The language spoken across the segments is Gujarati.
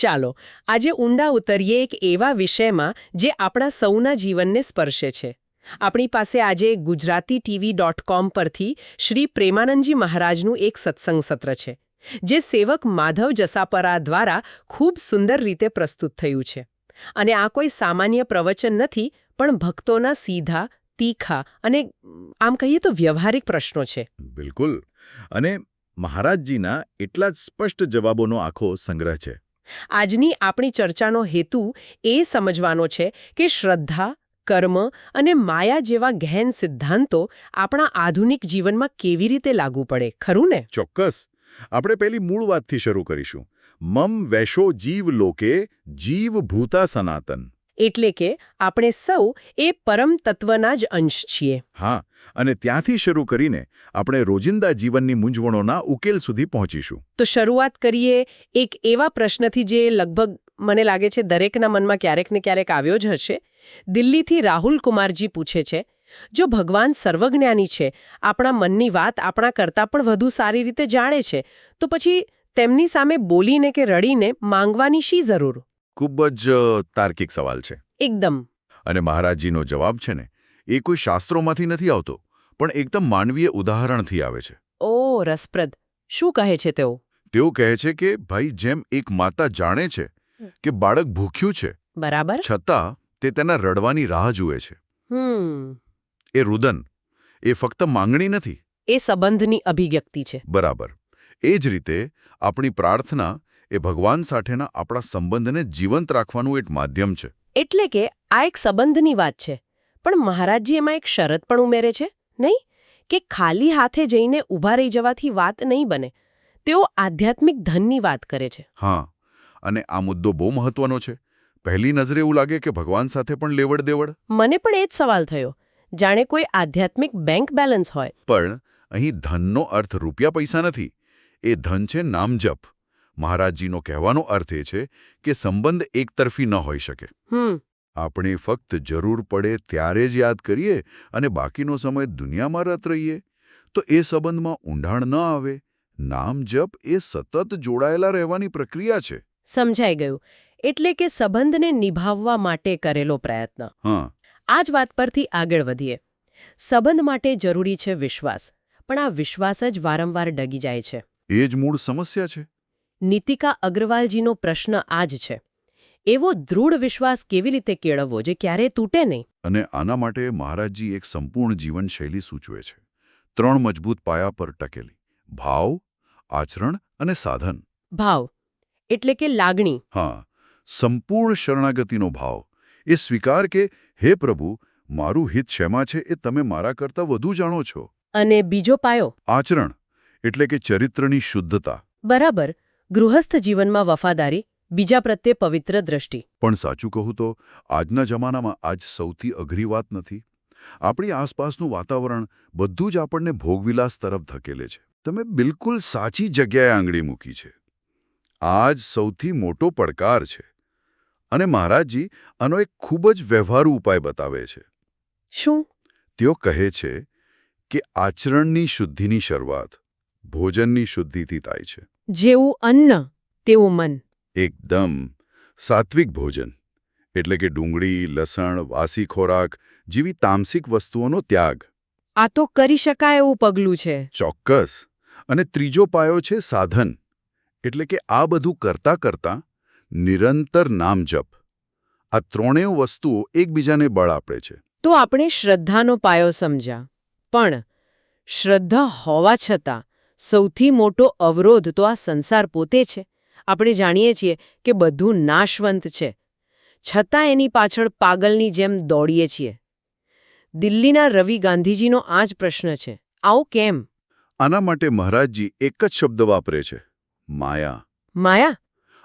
ચાલો, આજે ઊંડા ઉતરીએ એક એવા વિષયમાં જે આપણા સૌના જીવનને સ્પર્શે છે. આપણી પાસે આજે ગુજરાતી ટીવી ડોટ કોમ પરથી શ્રી પ્રેમાનંદજી મહારાજનું એક સત્સંગ સત્ર છે, જે સેવક માધવ જસાપરા દ્વારા ખૂબ સુંદર રીતે પ્રસ્તુત થયું છે. અને આ કોઈ સામાન્ય પ્રવચન નથી, પણ ભક્તોના સીધા, તીખા અને, આમ કહીએ તો વ્યવહારિક પ્રશ્નો છે. બિલકુલ. અને મહારાજજીના એટલા જ સ્પષ્ટ જવાબોનો આખો સંગ્રહ છે. આજની આપણી ચર્ચાનો હેતુ એ સમજવાનો છે કે શ્રદ્ધા, કર્મ અને માયા જેવા ગહેન સિદ્ધાંતો આપણા આધુનિક જીવનમાં કેવી રીતે લાગુ પડે, ખરું ને? ચોક્કસ. આપણે પહેલી મૂળ વાતથી શરૂ કરીશું. મમ વૈશો જીવ લોકે જીવ ભૂતા સનાતન. એટલે કે આપણે સૌ એ પરમ તત્વના જ અંશ છીએ. હા અને ત્યાંથી શરૂ કરીને આપણે રોજિંદા જીવનની મૂંઝવણોના ઉકેલ સુધી પહોંચીશું. તો શરૂઆત કરીએ એક એવા પ્રશ્નથી જે લગભગ મને લાગે છે દરેકના મનમાં ક્યારેક ને ક્યારેક આવ્યો જ હશે. દિલ્હીથી રાહુલ કુમારજી પૂછે છે જો ભગવાન સર્વજ્ઞાની છે આપણા મનની વાત આપણા કરતાં પણ વધુ સારી રીતે જાણે છે તો પછી તેમની સામે બોલીને કે રડીને માંગવાની શી જરૂર? ખૂબ જ તાર્કિક સવાલ છે. એકદમ. અને મહારાજજીનો જવાબ છે ને એ કોઈ શાસ્ત્રોમાંથી નથી આવતો પણ એકદમ માનવીય ઉદાહરણથી આવે છે. ઓ રસપ્રદ. શું કહે છે તેઓ? તેઓ કહે છે કે ભાઈ જેમ એક માતા જાણે છે કે બાળક ભૂખ્યું છે બરાબર. છતાં તે તેના રડવાની રાહ જુએ છે. એ રુદન. એ ફક્ત માંગણી નથી. એ સંબંધની અભિવ્યક્તિ છે. બરાબર. એ જ રીતે આપણી પ્રાર્થના એ ભગવાન સાથેના આપણા સંબંધને જીવંત રાખવાનું એક માધ્યમ છે. એટલે કે આ એક સંબંધની વાત છે. પણ મહારાજજી એમાં એક શરત પણ ઉમેરે છે નહીં? કે ખાલી હાથે જઈને ઊભા રહી જવાથી વાત નહીં બને. તેઓ આધ્યાત્મિક ધનની વાત કરે છે. હા અને આ મુદ્દો બહુ મહત્વનો છે. પહેલી નજરે એવું લાગે કે ભગવાન સાથે પણ લેવડ દેવડ મને પણ એ જ સવાલ થયો. જાણે કોઈ આધ્યાત્મિક બેંક બેલેન્સ હોય. પણ અહીં ધનનો અર્થ રૂપિયા પૈસા નથી. એ ધન છે નામજપ. મહારાજજીનો કહેવાનો અર્થ એ છે કે સંબંધ એકતરફી ન હોઈ શકે. આપણે ફક્ત જરૂર પડે ત્યારે જ યાદ કરીએ અને બાકીનો સમય દુનિયામાં રત રહીએ. તો એ સંબંધમાં ઊંડાણ ન આવે. નામ જપ એ સતત જોડાયેલા રહેવાની પ્રક્રિયા છે. સમજાઈ ગયું. એટલે કે સંબંધને નિભાવવા માટે કરેલો પ્રયત્ન. હા. આ જ વાત પરથી આગળ વધીએ. સંબંધ માટે જરૂરી છે વિશ્વાસ. પણ આ વિશ્વાસ જ વારંવાર ડગી જાય છે. એ જ મૂળ સમસ્યા છે. નીતિકા અગ્રવાલજીનો પ્રશ્ન આ જ છે. એવો દૃઢ વિશ્વાસ કેવી રીતે કેળવવો જે ક્યારેય તૂટે નહીં? અને આના માટે મહારાજજી એક સંપૂર્ણ જીવનશૈલી સૂચવે છે. ત્રણ મજબૂત પાયા પર ટકેલી. ભાવ આચરણ અને સાધન. ભાવ એટલે કે લાગણી. હા સંપૂર્ણ શરણાગતિનો ભાવ. એ સ્વીકાર કે હે પ્રભુ મારું હિત શેમાં છે એ તમે મારા કરતાં વધુ જાણો છો. અને બીજો પાયો? આચરણ એટલે કે ચરિત્રની શુદ્ધતા. બરાબર. ગૃહસ્થ જીવનમાં વફાદારી બીજા પ્રત્યે પવિત્ર દ્રષ્ટિ. પણ સાચું કહું તો આજના જમાનામાં આજ સૌથી અઘરી વાત નથી. આપણી આસપાસનું વાતાવરણ બધું જ આપણને ભોગવિલાસ તરફ ધકેલે છે. તમે બિલકુલ સાચી જગ્યાએ આંગળી મૂકી છે. આ જ સૌથી મોટો પડકાર છે. અને મહારાજજી આનો એક ખૂબ જ વ્યવહારુ ઉપાય બતાવે છે. શું? તેઓ કહે છે કે આચરણની શુદ્ધિની શરૂઆત ભોજનની શુદ્ધિથી થાય છે. જેવું અન્ન તેવું મન. એકદમ. સાત્વિક ભોજન. એટલે કે ડુંગળી લસણ વાસી ખોરાક જેવી તામસિક વસ્તુઓનો ત્યાગ. આ તો કરી શકાય એવું પગલું છે. ચોક્કસ. અને ત્રીજો પાયો છે સાધન. એટલે કે આ બધું કરતા કરતા નિરંતર નામ જપ આ ત્રણેય વસ્તુઓ એકબીજાને બળ આપે છે. તો આપણે શ્રદ્ધાનો પાયો સમજ્યા. પણ શ્રદ્ધા હોવા છતાં સૌથી મોટો અવરોધ તો આ સંસાર પોતે છે. આપણે જાણીએ છીએ કે બધું નાશવંત છે. છતાં એની પાછળ પાગલની જેમ દોડીએ છીએ. દિલ્હીના રવિ ગાંધીજીનો આ જ પ્રશ્ન છે. આવો કેમ? આના માટે મહારાજજી એક જ શબ્દ વાપરે છે. માયા. માયા?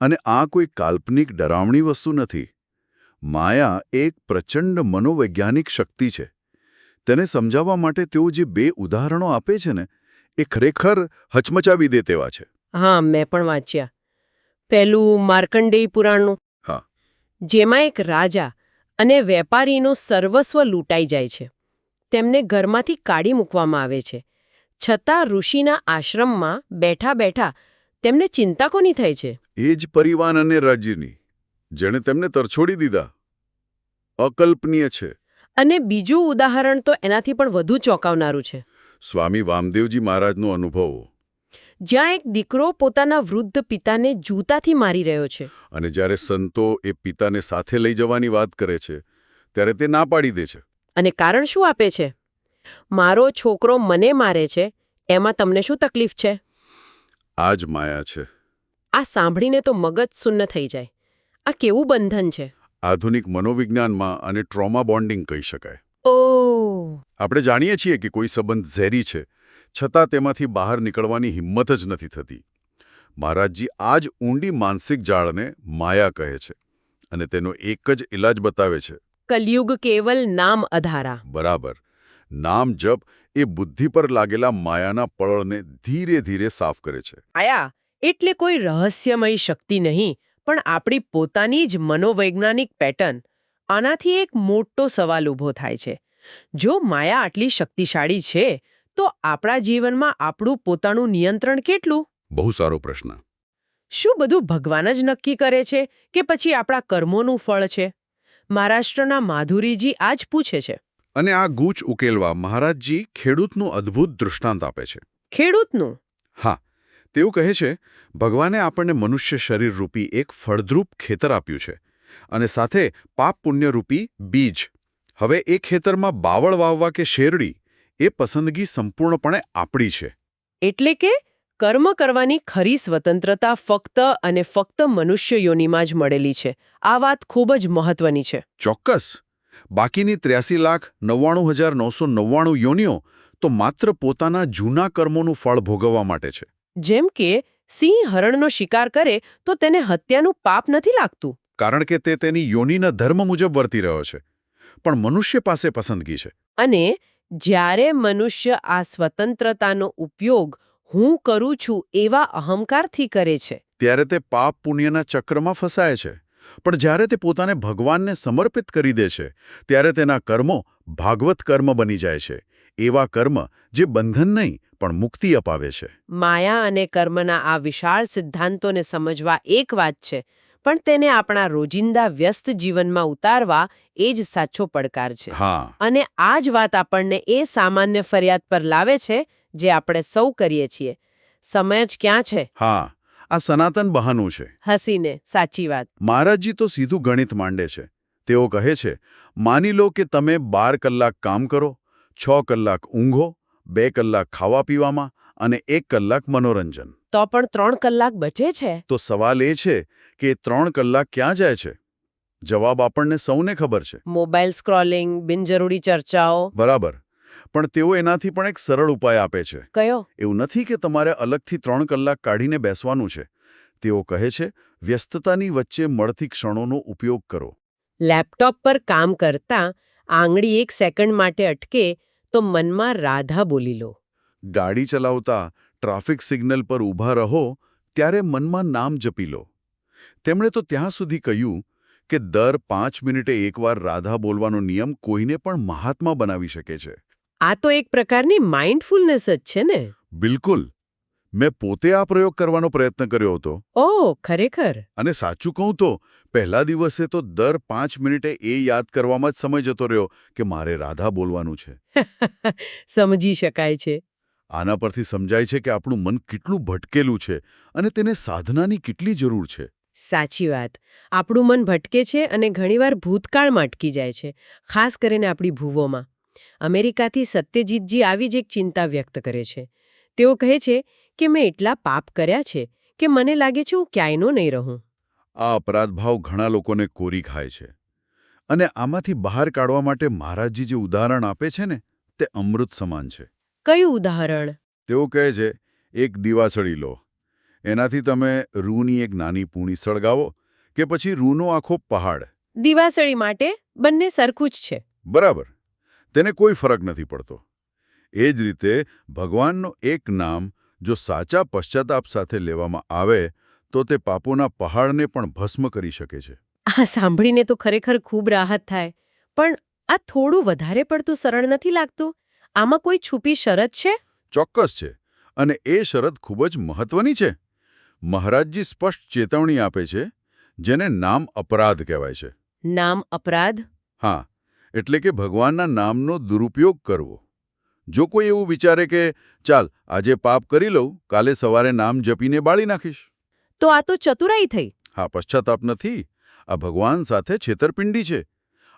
અને આ કોઈ કાલ્પનિક ડરાવણી વસ્તુ નથી. માયા એક પ્રચંડ મનોવૈજ્ઞાનિક શક્તિ છે. તેને સમજાવવા માટે તેઓ જે બે ઉદાહરણો આપે છે ને એ ખરેખર હચમચાવી દે તેવા છે. હા મેં પણ વાંચ્યા. પહેલું માર્કંડેય પુરાણનું. હા. જેમાં એક રાજા અને વેપારીનું સર્વસ્વ લૂંટાઈ જાય છે. તેમને ઘરમાંથી કાઢી મૂકવામાં આવે છે. છતાં ઋષિના આશ્રમમાં બેઠા બેઠા તેમને ચિંતા કોની થાય છે? એ જ પરિવાન અને રાજ્યની જેણે તેમને તરછોડી દીધા. અકલ્પનીય છે. અને બીજું ઉદાહરણ તો એનાથી પણ વધુ ચોંકાવનારું છે. સ્વામી વામદેવજી મહારાજનો અનુભવ. જ્યાં એક દીકરો પોતાના વૃદ્ધ પિતાને જૂતાથી મારી રહ્યો છે. અને જ્યારે સંતો એ પિતાને સાથે લઈ જવાની વાત કરે છે ત્યારે તે ના પાડી દે છે. અને કારણ શું આપે છે? મારો છોકરો મને મારે છે એમાં તમને શું તકલીફ છે? આ જ માયા છે. આ સાંભળીને તો મગજ સુન્ન થઈ જાય. આ કેવું બંધન છે? આધુનિક મનોવિજ્ઞાનમાં અને ટ્રોમા બોન્ડિંગ કહી શકાય. ઓ. આપણે જાણીએ છીએ કે કોઈ સંબંધ ઝેરી છે છતાં તેમાંથી બહાર નીકળવાની હિંમત જ નથી થતી. મહારાજજી આ જ ઊંડી માનસિક જાળને માયા કહે છે અને તેનો એક જ ઇલાજ બતાવે છે. કલયુગ કેવલ નામ અધારા. બરાબર. નામ જપ એ બુદ્ધિ પર લાગેલા માયાના પળને ધીરે ધીરે સાફ કરે છે. આયા એટલે કોઈ રહસ્યમય શક્તિ નહીં પણ આપણી પોતાની જ મનોવૈજ્ઞાનિક પેટર્ન આનાથી એક મોટો સવાલ ઊભો થાય છે. જો માયા આટલી શક્તિશાળી છે તો આપણા જીવનમાં આપણું પોતાનું નિયંત્રણ કેટલું? બહુ સારો પ્રશ્ન. શું બધું ભગવાન જ નક્કી કરે છે કે પછી આપણા કર્મોનું ફળ છે? મહારાષ્ટ્રના માધુરીજી આ જ પૂછે છે. અને આ ગૂંચ ઉકેલવા મહારાજજી ખેડૂતનું અદ્ભુત દૃષ્ટાંત આપે છે. ખેડૂતનું? હા તેઓ કહે છે ભગવાને આપણને મનુષ્ય શરીર રૂપી એક ફળદ્રુપ ખેતર આપ્યું છે. અને સાથે પાપ પુણ્યરૂપી બીજ. હવે એ ખેતરમાં બાવળ વાવવા કે શેરડી એ પસંદગી સંપૂર્ણપણે આપણી છે. એટલે કે કર્મ કરવાની ખરી સ્વતંત્રતા ફક્ત અને ફક્ત મનુષ્ય યોનિમાં જ મળેલી છે. આ વાત ખૂબ જ મહત્વની છે. ચોક્કસ. બાકીની ત્ર્યાસી લાખ નવ્વાણું હજાર નવસો નવ્વાણું યોનિઓ તો માત્ર પોતાના જૂના કર્મોનું ફળ ભોગવવા માટે છે. જેમ કે સિંહ હરણનો શિકાર કરે તો તેને હત્યાનું પાપ નથી લાગતું. કારણ કે તે તેની યોનિના ધર્મ મુજબ વર્તી રહ્યો છે પણ મનુષ્ય પાસે પસંદગી છે. અને જ્યારે મનુષ્ય આ સ્વતંત્રતાનો ઉપયોગ હું કરું છું એવા અહંકારથી કરે છે. ત્યારે તે પાપ પુણ્યના ચક્રમાં ફસાય છે પણ જ્યારે તે પોતાને ભગવાનને સમર્પિત કરી દે છે ત્યારે તેના કર્મો ભાગવત કર્મ બની જાય છે એવા કર્મ જે બંધન નહીં પણ મુક્તિ અપાવે છે. માયા અને કર્મના આ વિશાળ સિદ્ધાંતોને સમજવા એક વાત છે પણ તેને આપણા રોજિંદા વ્યસ્ત જીવનમાં ઉતારવા એ જ સાચો પડકાર છે. હા. અને આ જ વાત આપણને એ સામાન્ય ફરિયાદ પર લાવે છે જે આપણે સૌ કરીએ છીએ. સમય જ ક્યાં છે? હા આ સનાતન બહાનું છે. હસીને સાચી વાત. મહારાજજી તો સીધું ગણિત માંડે છે. તેઓ કહે છે માની લો કે તમે બાર કલાક કામ કરો છ કલાક ઊંઘો બે કલાક ખાવા પીવામાં અને એક કલાક મનોરંજન. તો પણ ત્રણ કલાક બચે છે? તો સવાલ એ છે કે ત્રણ કલાક ક્યાં જાય છે? જવાબ આપણને સૌને ખબર છે. મોબાઈલ સ્ક્રોલિંગ બિનજરૂરી ચર્ચાઓ. બરાબર. પણ તેઓ એનાથી પણ એક સરળ ઉપાય આપે છે. કયો? એવું નથી કે તમારે અલગથી ત્રણ કલાક કાઢીને બેસવાનું છે. તેઓ કહે છે વ્યસ્તતાની વચ્ચે મળતી ક્ષણોનો ઉપયોગ કરો. લેપટોપ પર કામ કરતા આંગળી એક સેકન્ડ માટે અટકે તો મનમાં રાધા બોલી લો. ગાડી ચલાવતા ટ્રાફિક સિગ્નલ પર ઊભા રહો ત્યારે મનમાં નામ જપી લો. તેમણે તો ત્યાં સુધી કહ્યું કે દર પાંચ મિનિટે એકવાર રાધા બોલવાનો નિયમ કોઈને પણ મહાત્મા બનાવી શકે છે. આ તો એક પ્રકારની માઇન્ડફુલનેસ જ છે ને? બિલકુલ. મેં પોતે આ પ્રયોગ કરવાનો પ્રયત્ન કર્યો હતો. ઓ ખરેખર. અને સાચું કહું તો પહેલા દિવસે તો દર પાંચ મિનિટે એ યાદ કરવામાં જ સમય જતો રહ્યો કે મારે રાધા બોલવાનું છે. સમજી શકાય છે. આના પરથી સમજાય છે કે આપણું મન કેટલું ભટકેલું છે અને તેને સાધનાની કેટલી જરૂર છે. સાચી વાત. આપણું મન ભટકે છે અને ઘણીવાર ભૂતકાળમાં અટકી જાય છે ખાસ કરીને આપણી ભૂવોમાં. અમેરિકાથી સત્યજીતજી આવી જ એક ચિંતા વ્યક્ત કરે છે. તેઓ કહે છે કે મેં એટલા પાપ કર્યા છે કે મને લાગે છે હું ક્યાંયનો નહીં રહું. આ અપરાધભાવ ઘણા લોકોને કોરી ખાય છે. અને આમાંથી બહાર કાઢવા માટે મહારાજજી જે ઉદાહરણ આપે છે ને તે અમૃત સમાન છે. કયું ઉદાહરણ? તેઓ કહે છે એક દીવાસળી લો. એનાથી તમે રૂની એક નાની પૂણી સળગાવો કે પછી રૂનો આખો પહાડ. દિવાસળી માટે બંને સરખું જ છે. બરાબર. તેને કોઈ ફરક નથી પડતો. એ જ રીતે ભગવાનનો એક નામ જો સાચા પશ્ચાતાપ સાથે લેવામાં આવે તો તે પાપોના પહાડને પણ ભસ્મ કરી શકે છે. આ સાંભળીને તો ખરેખર ખૂબ રાહત થાય. પણ આ થોડું વધારે પડતું સરળ નથી લાગતું? આમાં કોઈ છુપી શરત છે? ચોક્કસ છે. અને એ શરત ખૂબ જ મહત્વની છે. મહારાજજી સ્પષ્ટ ચેતવણી આપે છે જેને નામ અપરાધ કહેવાય છે. નામ અપરાધ? હા એટલે કે ભગવાનના નામનો દુરુપયોગ કરવો. જો કોઈ એવું વિચારે કે ચાલ આજે પાપ કરી લઉં કાલે સવારે નામ જપીને બાળી નાખીશ. તો આ તો ચતુરાઈ થઈ. હા પશ્ચાતાપ નથી. આ ભગવાન સાથે છેતરપિંડી છે.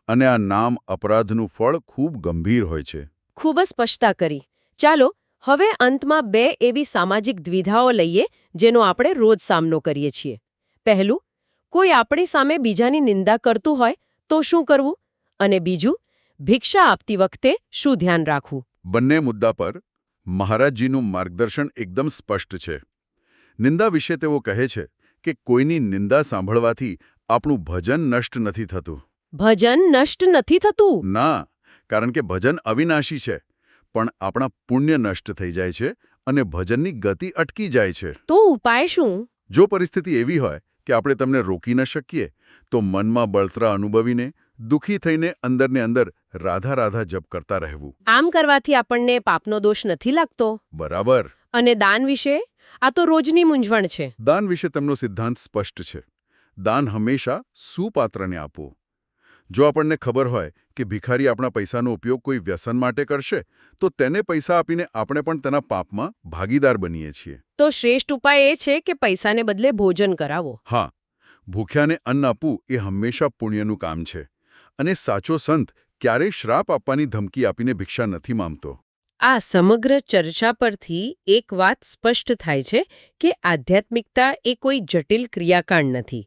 અને આ નામ અપરાધનું ફળ ખૂબ ગંભીર હોય છે. ખૂબ જ સ્પષ્ટતા કરી. ચાલો હવે અંતમાં બે એવી સામાજિક દ્વિધાઓ લઈએ જેનો આપણે રોજ સામનો કરીએ છીએ. પહેલું કોઈ આપણી સામે બીજાની નિંદા કરતું હોય તો શું કરવું? અને બીજું ભિક્ષા આપતી વખતે શું ધ્યાન રાખવું? બંને મુદ્દા પર મહારાજજીનું માર્ગદર્શન એકદમ સ્પષ્ટ છે. નિંદા વિશે તેઓ કહે છે કે કોઈની નિંદા સાંભળવાથી આપણું ભજન નષ્ટ નથી થતું. ભજન નષ્ટ નથી થતું? ના કારણ કે ભજન અવિનાશી છે પણ આપણા પુણ્ય નષ્ટ થઈ જાય છે અને ભજનની ગતિ અટકી જાય છે. તો ઉપાય શું? જો પરિસ્થિતિ એવી હોય કે આપણે તમને રોકી ન શકીએ તો મનમાં બળતરા અનુભવીને દુઃખી થઈને અંદરને અંદર રાધા રાધા જપ કરતા રહેવું. આમ કરવાથી આપણને પાપનો દોષ નથી લાગતો? બરાબર. અને દાન વિશે? આ તો રોજની મૂંઝવણ છે. દાન વિશે તેમનો સિદ્ધાંત સ્પષ્ટ છે. દાન હંમેશા સુપાત્રને આપવું જો આપણને ખબર હોય કે ભિખારી આપણા પૈસાનો ઉપયોગ કોઈ વ્યસન માટે કરશે તો તેને પૈસા આપીને આપણે પણ તેના પાપમાં ભાગીદાર બનીએ છીએ. તો શ્રેષ્ઠ ઉપાય એ છે કે પૈસાને બદલે ભોજન કરાવો. હા ભૂખ્યાને અન્ન આપવું એ હંમેશા પુણ્યનું કામ છે. અને સાચો સંત ક્યારેય શ્રાપ આપવાની ધમકી આપીને ભિક્ષા નથી માંગતો. આ સમગ્ર ચર્ચા પરથી એક વાત સ્પષ્ટ થાય છે કે આધ્યાત્મિકતા એ કોઈ જટિલ ક્રિયાકાંડ નથી.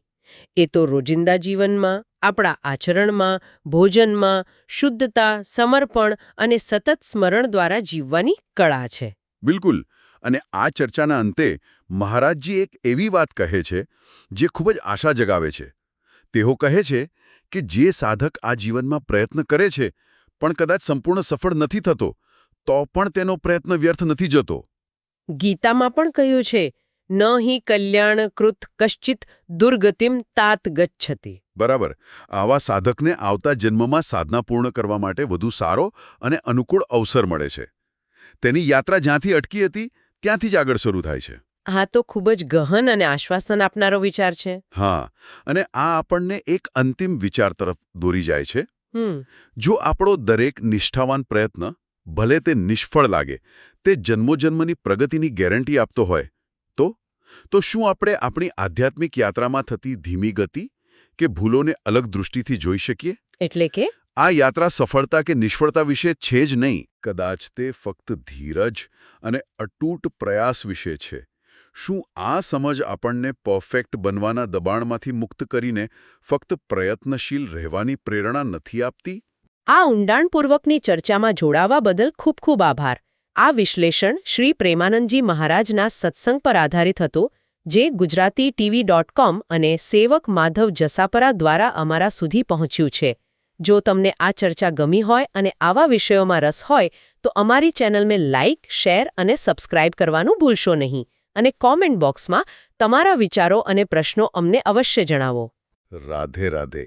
એ તો રોજિંદા જીવનમાં આપણા આચરણમાં ભોજનમાં શુદ્ધતા સમર્પણ અને સતત સ્મરણ દ્વારા જીવવાની કળા છે. બિલકુલ. અને આ ચર્ચાના અંતે મહારાજજી એક એવી વાત કહે છે જે ખૂબ જ આશા જગાવે છે. તેઓ કહે છે કે જે સાધક આ જીવનમાં પ્રયત્ન કરે છે પણ કદાચ સંપૂર્ણ સફળ નથી થતો તો પણ તેનો પ્રયત્ન વ્યર્થ નથી જતો. ગીતામાં પણ કહ્યું છે ન હિ કલ્યાણ કૃત કશ્ચિત દુર્ગતિમ તાત ગચ્છતિ. બરાબર. આવા સાધકને આવતા જન્મમાં સાધના પૂર્ણ કરવા માટે વધુ સારો અને અનુકૂળ અવસર મળે છે. તેની યાત્રા જ્યાંથી અટકી હતી ત્યાંથી જ આગળ શરૂ થાય છે. હા તો ખૂબ જ ગહન અને આશ્વાસન આપનારો વિચાર છે. હા અને આ આપણને એક અંતિમ વિચાર તરફ દોરી જાય છે. જો આપણો દરેક નિષ્ઠાવાન પ્રયત્ન ભલે તે નિષ્ફળ લાગે તે જન્મોજન્મની પ્રગતિની ગેરંટી આપતો હોય તો? તો શું આપણે આપણી આધ્યાત્મિક યાત્રામાં થતી ધીમી ગતિ કે ભૂલોને અલગ દૃષ્ટિથી જોઈ શકીએ? એટલે કે? આ યાત્રા સફળતા કે નિષ્ફળતા વિશે છે જ નહીં કદાચ તે ફક્ત ધીરજ અને અટૂટ પ્રયાસ વિશે છે. શું આ સમજ આપણને પરફેક્ટ બનવાના દબાણમાંથી મુક્ત કરીને ફક્ત પ્રયત્નશીલ રહેવાની પ્રેરણા નથી આપતી? આ ઊંડાણપૂર્વકની ચર્ચામાં જોડાવા બદલ ખૂબ ખૂબ આભાર. આ વિશ્લેષણ શ્રી પ્રેમાનંદજી મહારાજના સત્સંગ પર આધારિત હતો. જે ગુજરાતી ટીવી ડોટ કોમ અને સેવક માધવ જસાપરા દ્વારા અમારા સુધી પહોંચ્યું છે. જો તમને આ ચર્ચા ગમી હોય અને આવા વિષયોમાં રસ હોય, તો અમારી ચેનલને લાઇક શેર અને સબસ્ક્રાઇબ કરવાનું ભૂલશો નહીં અને કોમેન્ટ બોક્સમાં તમારા વિચારો અને પ્રશ્નો અમને અવશ્ય જણાવો. રાધે રાધે.